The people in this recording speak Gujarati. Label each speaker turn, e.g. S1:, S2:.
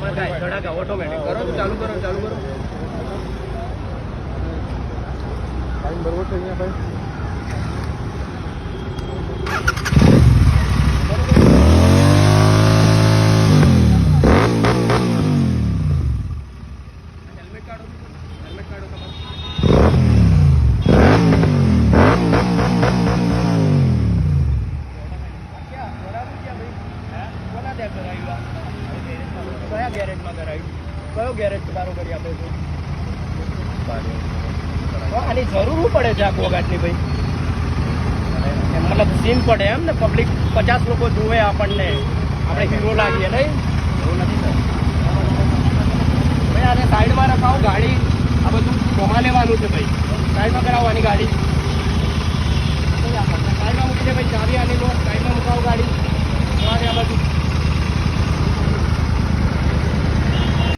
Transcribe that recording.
S1: કાંઈ ધડાકા ઓટોમેટિક કરો તો ચાલુ કરો ચાલુ કરો.
S2: ટાઈમ બરોબર છે અહીંયા ભાઈ?
S1: હેલ્મેટ કાઢો હેલ્મેટ કાઢો તમારું કયા ગેરેજમાં કરાવ્યું કયો ગેરેજ તારો કરી આપે છે આની જરૂર પડે છે આ ઘોઘાટની ભાઈ મતલબ સીન પડે એમ ને પબ્લિક પચાસ લોકો જુએ આપણને આપણે હીરો લાગીએ નહીં એવું નથી સર ભાઈ આને સાઈડમાં રખાવો ગાડી આ બધું જોવા લેવાનું છે ભાઈ સાઈડમાં કરાવવાની ગાડી